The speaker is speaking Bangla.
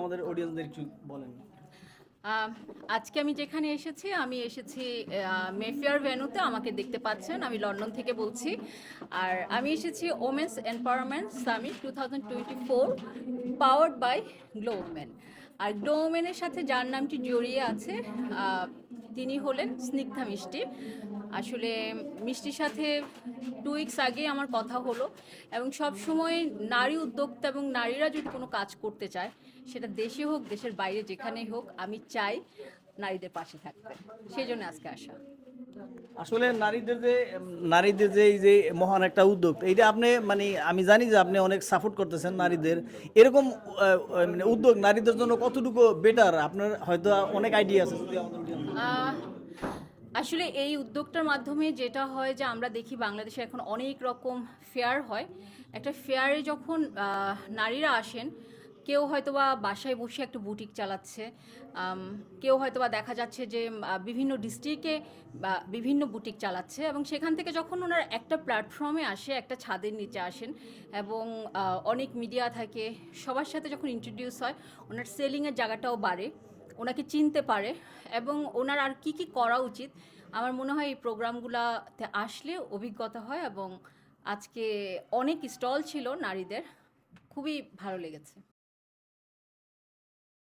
আমাদের অডিয়েন্সদের একটু বলেন। আজকে আমি যেখানে এসেছি, আমি এসেছি মেফিয়ার ভেনুতে আমাকে দেখতে পাচ্ছেন, আমি লন্ডন থেকে বলছি। আর আমি এসেছি women's empowerment summit two thousand twenty four powered by গ্লোমেন আর ডোমেনের সাথে যার নামটি জড়িয়ে আছে তিনি হলেন স্নিগ্ধা মিষ্টি। আসলে মিষ্টির সাথে টু উইকস আগে আমার কথা হলো এবং সব সময় নারী উদ্যোক্তা এবং নারীরা যদি কোনো কাজ করতে চায়, সেটা দেশে হোক, দেশের বাইরে যেখানেই হোক, আমি চাই নারীদের পাশে থাকতে সেই জন্য আজকে আসা। আসলে নারীদের যে নারীদের যে এই যে মহান একটা উদ্যোগ এইটা আপনি মানে আমি জানি যে আপনি অনেক সাপোর্ট করতেছেন নারীদের। এরকম মানে উদ্যোগ নারীদের জন্য কতটুকু বেটার আপনার হয়তো অনেক আইডিয়া আছে যদি আসলে এই উদ্যোগটার মাধ্যমে যেটা হয় যে আমরা দেখি বাংলাদেশে এখন অনেক রকম ফেয়ার হয়। একটা ফেয়ারে যখন নারীরা আসেন কেউ হয়তোবা বাসায় বসে একটা বুটিক চালাচ্ছে কেউ হয়তোবা দেখা যাচ্ছে যে বিভিন্ন ডিস্ট্রিক্টে বিভিন্ন বুটিক চালাচ্ছে এবং সেখান থেকে যখন ওনারা একটা প্ল্যাটফর্মে আসে, একটা ছাদের নিচে আসেন এবং অনেক মিডিয়া থাকে, সবার সাথে যখন ইন্ট্রোডিউস হয়, ওনার সেলিংয়ের জায়গাটাও বাড়ে, ওনাকে চিনতে পারে এবং ওনার আর কি কি করা উচিত, আমার মনে হয় এই প্রোগ্রামগুলোতে আসলে অভিজ্ঞতা হয় এবং আজকে অনেক স্টল ছিল নারীদের, খুবই ভালো লেগেছে।